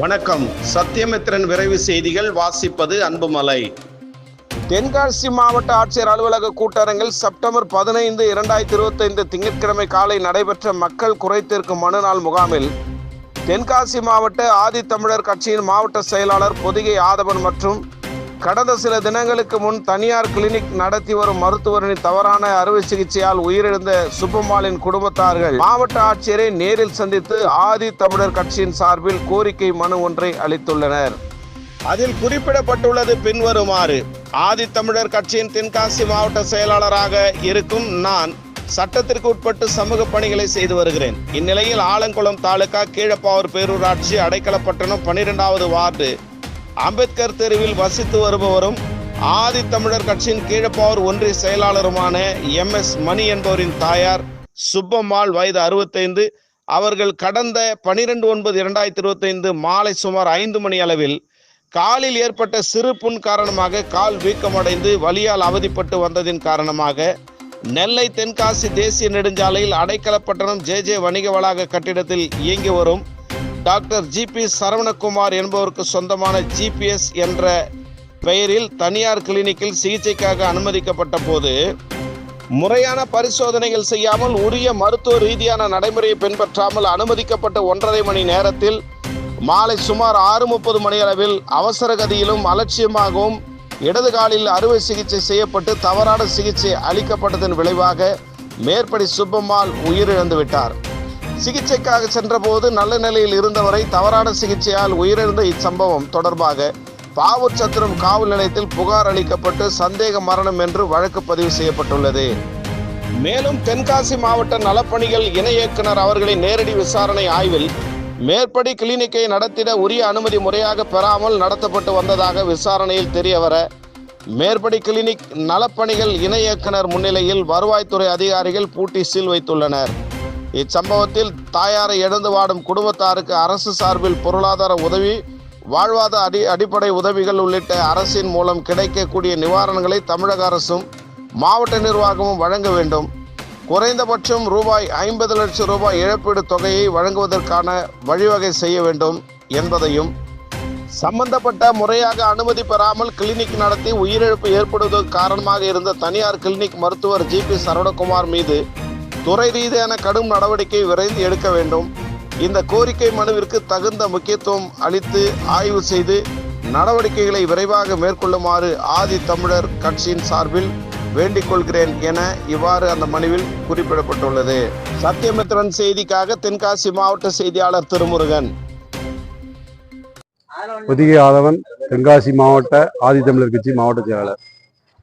வணக்கம். சத்தியமித்திரன் விரைவு செய்திகள் வாசிப்பது அன்புமலை. தென்காசி மாவட்ட ஆட்சியர் அலுவலக கூட்டரங்கில் செப்டம்பர் பதினைந்து இரண்டாயிரத்தி இருபத்தைந்து திங்கட்கிழமை காலை நடைபெற்ற மக்கள் குறைத்திருக்கும் மனுநாள் முகாமில் தென்காசி மாவட்ட ஆதித்தமிழர் கட்சியின் மாவட்ட செயலாளர் பொதிகை ஆதவன் மற்றும் கடந்த சில தினங்களுக்கு முன் தனியார் கிளினிக் நடத்தி வரும் மருத்துவரின் தவறான அறுவை சிகிச்சையால் உயிரிழந்த சுப்பம்மாளின் குடும்பத்தார்கள். மாவட்ட ஆட்சியரை நேரில் சந்தித்து ஆதி தமிழர் கட்சியின் சார்பில் கோரிக்கை மனு ஒன்றை அளித்துள்ளனர். அதில் குறிப்பிடப்பட்டுள்ளது பின்வருமாறு ஆதித்தமிழர் கட்சியின் தென்காசி மாவட்ட செயலாளராக இருக்கும் நான் சட்டத்திற்கு உட்பட்டு சமூக பணிகளை செய்து வருகிறேன். இந்நிலையில் ஆலங்குளம் தாலுகா கீழப்பாவூர் பேரூராட்சி அடைக்கலப்பட்டணம் பன்னிரெண்டாவது வார்டு அம்பேத்கர் தெருவில் வசித்து வருபவரும் ஆதித்தமிழர் கட்சியின் கீழப்பாவூர் ஒன்றிய செயலாளருமான எம் எஸ் மணி என்பவரின் தாயார் சுப்பம்மாள் வயது அறுபத்தைந்து. அவர்கள் கடந்த பனிரெண்டு ஒன்பது இரண்டாயிரத்தி இருபத்தைந்து மாலை சுமார் ஐந்து மணி அளவில் காலில் ஏற்பட்ட சிறு புண் காரணமாக கால் வீக்கமடைந்து வலியால் அவதிப்பட்டு வந்ததின் காரணமாக நெல்லை தென்காசி தேசிய நெடுஞ்சாலையில் அடைக்கலப்பட்டணம் ஜே ஜே வணிக வளாக கட்டிடத்தில் இயங்கி வரும் டாக்டர் ஜிபி சரவணகுமார் என்பவருக்கு சொந்தமான ஜிபிஎஸ் என்ற பெயரில் தனியார் கிளினிக்கில் சிகிச்சைக்காக அனுமதிக்கப்பட்ட போது முறையான பரிசோதனைகள் செய்யாமல் உரிய மருத்துவ ரீதியான நடைமுறையை பின்பற்றாமல் அனுமதிக்கப்பட்ட ஒன்றரை மணி நேரத்தில் மாலை சுமார் ஆறு முப்பது மணியளவில் அவசர கதியிலும் அலட்சியமாகவும் இடது காலில் அறுவை சிகிச்சை செய்யப்பட்டு தவறான சிகிச்சை அளிக்கப்பட்டதன் விளைவாக மேற்படி சுப்பம்மாள் உயிரிழந்து விட்டார் சிகிச்சைக்காக சென்றபோது நல்ல நிலையில் இருந்தவரை தவறான சிகிச்சையால் உயிரிழந்த இச்சம்பவம் தொடர்பாக பாவூர் சத்திரம் காவல் நிலையத்தில் புகார் அளிக்கப்பட்டு சந்தேக மரணம் என்று வழக்கு பதிவு செய்யப்பட்டுள்ளது. மேலும் தென்காசி மாவட்ட நலப்பணிகள் இணை இயக்குனர் அவர்களின் நேரடி விசாரணை ஆய்வில் மேற்படி கிளினிக்கை நடத்திட உரிய அனுமதி முறையாக பெறாமல் நடத்தப்பட்டு வந்ததாக விசாரணையில் தெரியவர மேற்படி கிளினிக் நலப்பணிகள் இணை இயக்குனர் முன்னிலையில் வருவாய்த்துறை அதிகாரிகள் பூட்டி சீல் வைத்துள்ளனர். இச்சம்பவத்தில் தாயாரை இழந்து வாடும் குடும்பத்தாருக்கு அரசு சார்பில் பொருளாதார உதவி வாழ்வாத அடி அடிப்படை உதவிகள் உள்ளிட்ட அரசின் மூலம் கிடைக்கக்கூடிய நிவாரணங்களை தமிழக அரசும் மாவட்ட நிர்வாகமும் வழங்க வேண்டும். குறைந்தபட்சம் ரூபாய் ஐம்பது லட்சம் ரூபாய் இழப்பீடு தொகையை வழங்குவதற்கான வழிவகை செய்ய வேண்டும் என்பதையும் சம்பந்தப்பட்ட முறையாக அனுமதி பெறாமல் கிளினிக் நடத்தி உயிரிழப்பு ஏற்படுவதற்கு காரணமாக இருந்த தனியார் கிளினிக் மருத்துவர் ஜி பி சரவணகுமார் மீது துறை ரீதியான கடும் நடவடிக்கை விரைந்து எடுக்க வேண்டும். இந்த கோரிக்கை மனுவிற்கு தகுந்த முக்கியத்துவம் அளித்து ஆய்வு செய்து நடவடிக்கைகளை விரைவாக மேற்கொள்ளுமாறு ஆதி தமிழர் கட்சியின் சார்பில் வேண்டிக் கொள்கிறேன் என இவ்வாறு அந்த மனுவில் குறிப்பிடப்பட்டுள்ளது. சத்தியமித்திரன் செய்திக்காக தென்காசி மாவட்ட செய்தியாளர் திருமுருகன். பொதிகை ஆதவன் தென்காசி மாவட்ட ஆதித்தமிழர் கட்சி மாவட்ட செயலாளர்.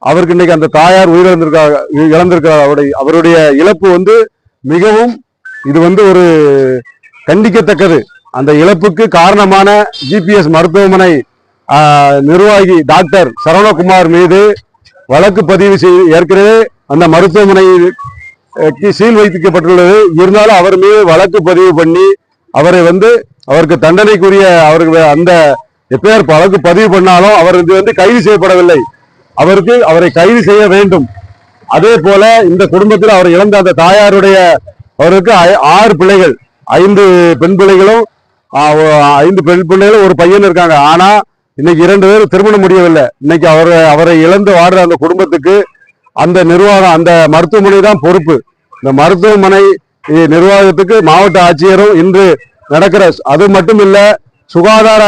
அவருக்கு இன்னைக்கு அந்த தாயார் உயிரிழந்திருக்காங்க இழந்திருக்கிறார். அவருடைய அவருடைய இழப்பு வந்து மிகவும் இது வந்து ஒரு கண்டிக்கத்தக்கது. அந்த இழப்புக்கு காரணமான ஜிபிஎஸ் மருத்துவமனை நிர்வாகி டாக்டர் சரவணகுமார் மீது வழக்கு பதிவு செய்து ஏற்கனவே அந்த மருத்துவமனை சீல் வைக்கப்பட்டுள்ளது. இருந்தாலும் அவர் மீது வழக்கு பதிவு பண்ணி அவரை வந்து அவருக்கு தண்டனைக்குரிய அவருக்கு அந்த எப்பேர் வழக்கு பதிவு பண்ணாலும் அவர் இது வந்து கைது செய்யப்படவில்லை. அவருக்கு அவரை கைது செய்ய வேண்டும். அதே போல இந்த குடும்பத்தில் அவர் இழந்த அந்த தாயாருடைய அவருக்கு ஐ- ஆறு பிள்ளைகள். ஐந்து பெண் பிள்ளைகளும் ஐந்து பெண் பிள்ளைகளும் ஒரு பையன் இருக்காங்க. ஆனா இன்னைக்கு இரண்டு பேரும் திருமணம் முடியவில்லை. இன்னைக்கு அவர் அவரை இழந்து வாடுற அந்த குடும்பத்துக்கு அந்த நிர்வாகம் அந்த மருத்துவமனை தான் பொறுப்பு. இந்த மருத்துவமனை நிர்வாகத்துக்கு மாவட்ட ஆட்சியரும் இன்று நடக்கிற அது மட்டும் இல்ல சுகாதார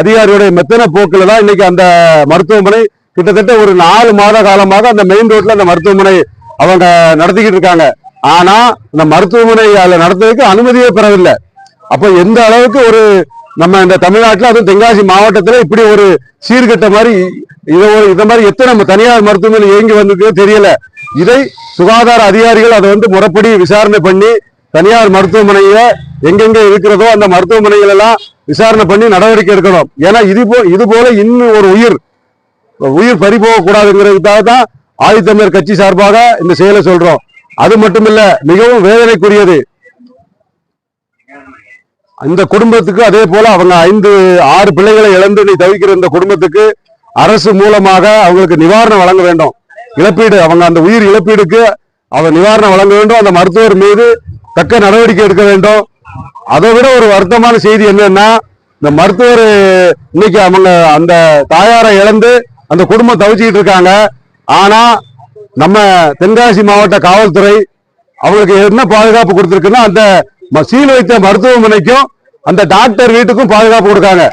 அதிகாரியுடைய மெத்தன போக்குல தான் இன்னைக்கு அந்த மருத்துவமனை கிட்டத்தட்ட ஒரு நாலு மாத காலமாக அந்த மெயின் ரோட்ல அந்த மருத்துவமனை அவங்க நடத்திக்கிட்டு இருக்காங்க. ஆனா இந்த மருத்துவமனை அதுல நடத்துறதுக்கு அனுமதியே பெறவில்லை. அப்போ எந்த அளவுக்கு ஒரு நம்ம இந்த தமிழ்நாட்டில் அதுவும் தென்காசி மாவட்டத்தில் இப்படி ஒரு சீர்கட்ட மாதிரி இதை ஒரு இந்த மாதிரி எத்தனை நம்ம தனியார் மருத்துவமனை இயங்கி வந்திருக்கோ தெரியல. இதை சுகாதார அதிகாரிகள் அதை வந்து முறைப்படி விசாரணை பண்ணி தனியார் மருத்துவமனையில எங்கெங்க இருக்கிறதோ அந்த மருத்துவமனைகள் எல்லாம் விசாரணை பண்ணி நடவடிக்கை எடுக்கணும். ஏன்னா இது போ இது போல இன்னும் ஒரு உயிர் உயிர் பறி போகக்கூடாதுங்கிறதுக்காக தான் ஆதித்தமிழர் கட்சி சார்பாக இந்த செயலை சொல்றோம். அது மட்டுமில்ல மிகவும் வேதனைக்குரியது. இந்த குடும்பத்துக்கு அதே போல அவங்க ஐந்து ஆறு பிள்ளைகளை இழந்து நீ தவிக்கிற இந்த குடும்பத்துக்கு அரசு மூலமாக அவங்களுக்கு நிவாரணம் வழங்க வேண்டும். இழப்பீடு அவங்க அந்த உயிர் இழப்பீடுக்கு அவர் நிவாரணம் வழங்க வேண்டும். அந்த மருத்துவர் மீது தக்க நடவடிக்கை எடுக்க வேண்டும். அதை விட ஒரு வருத்தமான செய்தி என்னன்னா இந்த மருத்துவர் இன்னைக்கு அவங்க அந்த தாயாரை இழந்து அந்த குடும்பம் தவிச்சுக்கிட்டு இருக்காங்க. ஆனா நம்ம தென்காசி மாவட்ட காவல்துறை அவங்களுக்கு என்ன பாதுகாப்பு கொடுத்திருக்குன்னா அந்த ம- சீல் வைத்த மருத்துவமனைக்கும் அந்த டாக்டர் வீட்டுக்கும் பாதுகாப்பு கொடுக்காங்க.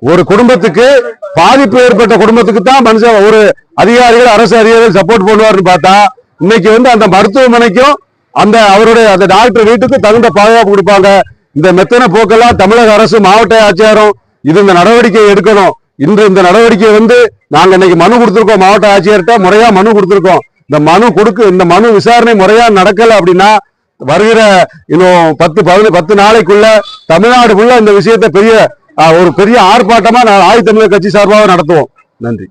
ஒரு குடும்பத்துக்கு பாதிப்பு ஏற்பட்ட குடும்பத்துக்கு தான் மனுஷன் ஒரு அதிகாரிகள் அரசு அதிகாரிகள் சப்போர்ட் பண்ணுவாருன்னு பார்த்தா இன்னைக்கு வந்து அந்த மருத்துவமனைக்கும் அந்த அவருடைய அந்த டாக்டர் வீட்டுக்கும் தகுந்த பாதுகாப்பு கொடுப்பாங்க. இந்த மெத்தன போக்கெல்லாம் தமிழக அரசு மாவட்ட ஆட்சியாரும் இது இந்த நடவடிக்கை எடுக்கணும். இன்று இந்த நடவடிக்கை வந்து நாங்க இன்னைக்கு மனு கொடுத்திருக்கோம் மாவட்ட ஆட்சியர்கிட்ட முறையா மனு கொடுத்திருக்கோம். இந்த மனு கொடுக்கு இந்த மனு விசாரணை முறையா நடக்கல அப்படின்னா வருகிற இன்னும் பத்து பதினஞ்சு பத்து நாளைக்குள்ள தமிழ்நாடு ஃபுல்லா இந்த விஷயத்தை பெரிய ஒரு பெரிய ஆர்ப்பாட்டமா நான் ஆயுத்தமிழர் கட்சி சார்பாக நடத்துவோம். நன்றி.